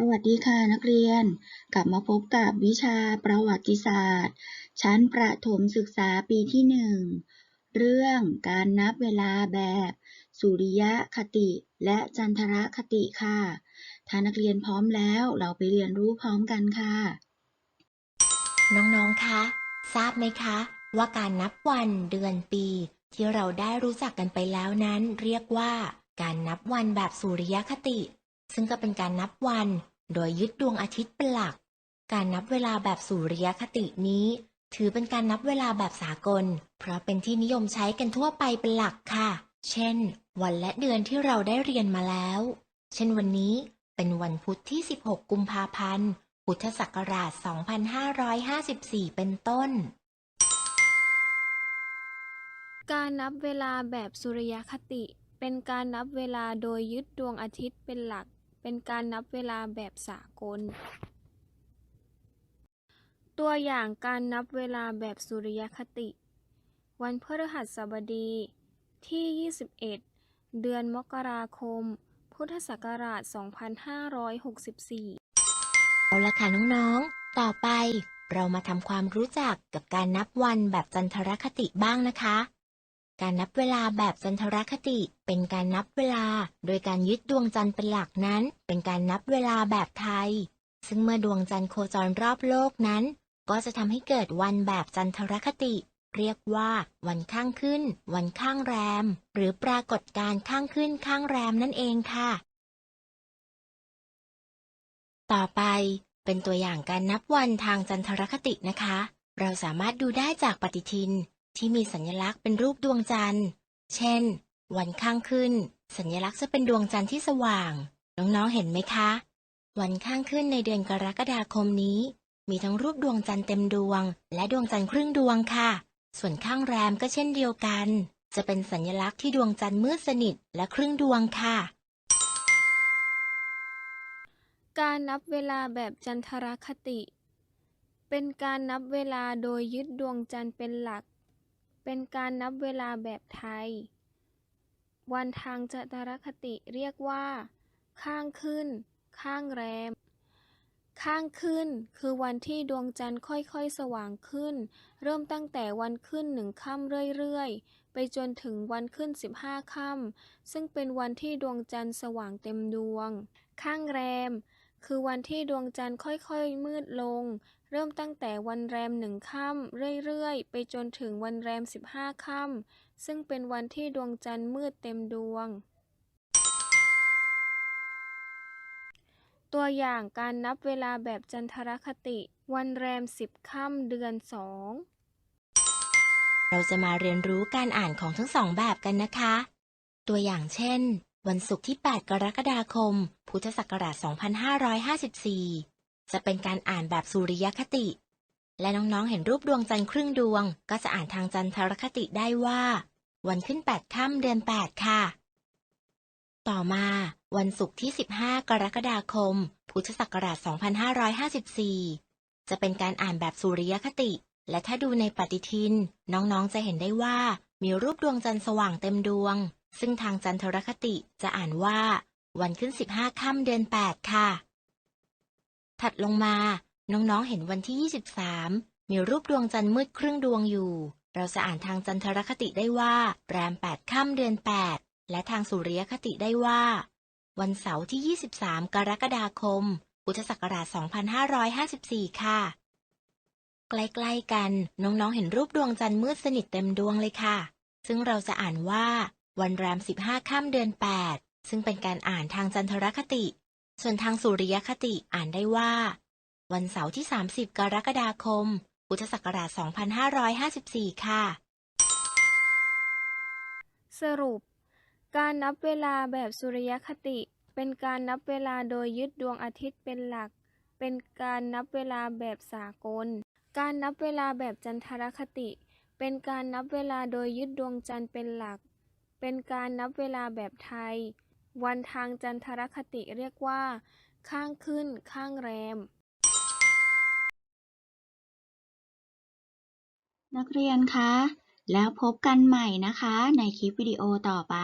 สวัสดีค่ะนักเรียน กลับมาพบกับวิชาประวัติศาสตร์ ชั้นประถมศึกษาปีที่หนึ่งเรื่องการนับเวลาแบบ สุริยคติและจันทรคติค่ะ ถ้านักเรียนพร้อมแล้วเราไปเรียนรู้พร้อมกันค่ะ น้องๆ คะ ทราบไหมคะ ว่าการนับวันเดือนปี ที่เราได้รู้จักกันไปแล้วนั้น เรียกว่า การนับวันแบบสุริยคติ ซึ่งก็เป็นการนับวัน โดยยึดดวงอาทิตย์เป็นหลัก การนับเวลาแบบสุริยคตินี้ ถือเป็นการนับเวลาแบบสากล เพราะเป็นที่นิยมใช้กันทั่วไปเป็นหลักค่ะ เช่น วันและเดือนที่เราได้เรียนมาแล้ว เช่นวันนี้เป็นวันพุธที่ 16 กุมภาพันธ์ พุทธศักราช 2554 เป็นต้น การนับเวลาแบบสุริยคติ เป็นการนับเวลาโดยยึดดวงอาทิตย์เป็นหลัก เป็นการนับเวลาแบบสากล ตัวอย่างการนับเวลาแบบสุริยคติ วันพฤหัสบดีที่ 21 เดือนมกราคม พุทธศักราช 2564 เอาละค่ะน้องๆ ต่อไปเรามาทำความรู้จักกับการนับวันแบบจันทรคติบ้างนะคะ การนับเวลาแบบจันทรคติ เป็นการนับเวลา โดยการยึดดวงจันทร์เป็นหลักนั้น เป็นการนับเวลาแบบไทย ซึ่งเมื่อดวงจันทร์โคจรรอบโลกนั้น ก็จะทำให้เกิดวันแบบจันทรคติ เรียกว่า วันข้างขึ้น วันข้างแรม หรือปรากฏการข้างขึ้นข้างแรมนั่นเองค่ะ ต่อไปเป็นตัวอย่างการนับวันทางจันทรคตินะคะ เราสามารถดูได้จากปฏิทิน ที่มีสัญลักษณ์เป็นรูปดวงจันทร์ เช่น วันข้างขึ้น สัญลักษณ์จะเป็นดวงจันทร์ที่สว่าง น้องๆเห็นไหมคะ วันข้างขึ้นในเดือนกรกฎาคมนี้ มีทั้งรูปดวงจันทร์เต็มดวง และดวงจันทร์ครึ่งดวงค่ะ ส่วนข้างแรมก็เช่นเดียวกัน จะเป็นสัญลักษณ์ที่ดวงจันทร์มืดสนิทและครึ่งดวงค่ะ การนับเวลาแบบจันทรคติ เป็นการนับเวลาโดยยึดดวงจันทร์เป็นหลัก เป็นการนับเวลาแบบไทย วันทางจันทรคติเรียกว่า ข้างขึ้น ข้างแรม ข้างขึ้นคือวันที่ดวงจันทร์ค่อยๆ สว่างขึ้น เริ่มตั้งแต่วันขึ้นหนึ่งค่ำเรื่อยๆ ไปจนถึงวันขึ้น 15 ค่ำซึ่งเป็นวันที่ดวงจันทร์สว่างเต็มดวง ข้างแรม คือวันที่ดวงจันทร์ค่อยๆ มืดลง เริ่มตั้งแต่วันแรมหนึ่งค่ำเรื่อยๆ ไปจนถึงวันแรม 15ค่ำซึ่งเป็นวันที่ดวงจันทร์มืดเต็มดวง ตัวอย่างการนับเวลาแบบจันทรคติ วันแรม 10ค่ำเดือน 2 เราจะมาเรียนรู้การอ่านของทั้งสองแบบกันนะคะ ตัวอย่างเช่น วันศุกร์ที่ 8 กรกฎาคม พุทธศักราช 2554 จะเป็นการอ่านแบบสุริยคติ และน้องๆ เห็นรูปดวงจันทร์ครึ่งดวง ก็จะอ่านทางจันทรคติได้ว่า วันขึ้น 8 ค่ำเดือน 8 ค่ะ ต่อมาวันศุกร์ที่ 15 กรกฎาคม พุทธศักราช 2554 จะเป็นการอ่านแบบสุริยคติ และถ้าดูในปฏิทิน น้องๆ จะเห็นได้ว่ามีรูปดวงจันทร์สว่างเต็มดวง ซึ่งทางจันทรคติจะอ่านว่า วันขึ้น 15ค่ำเดือน 8 ค่ะ ถัดลงมา น้องๆ เห็นวันที่ 23 มีรูปดวงจันทร์มืดครึ่งดวงอยู่ เราจะอ่านทางจันทรคติได้ว่า แรม 8ค่ำเดือน 8 และทางสุริยคติได้ว่า วันเสาร์ที่ 23 กรกฎาคม พุทธศักราช 2554 ค่ะ ใกล้ๆกัน น้องๆ เห็นรูปดวงจันทร์มืดสนิทเต็มดวงเลยค่ะ ซึ่งเราจะอ่านว่า วันแรม 15 ค่ำเดือน 8 ซึ่งเป็นการอ่านทางจันทรคติ ส่วนทางสุริยคติอ่านได้ว่า วันเสาร์ที่ 30 กรกฎาคม พุทธศักราช 2554 ค่ะ สรุป การนับเวลาแบบสุริยคติ เป็นการนับเวลาโดยยึดดวงอาทิตย์เป็นหลัก เป็นการนับเวลาแบบสากล การนับเวลาแบบจันทรคติ เป็นการนับเวลาโดยยึดดวงจันทร์เป็นหลัก เป็นการนับเวลาแบบไทย วันทางจันทรคติเรียกว่า ข้างขึ้น ข้างแรม นักเรียนคะ แล้วพบกันใหม่นะคะ ในคลิปวิดีโอต่อไป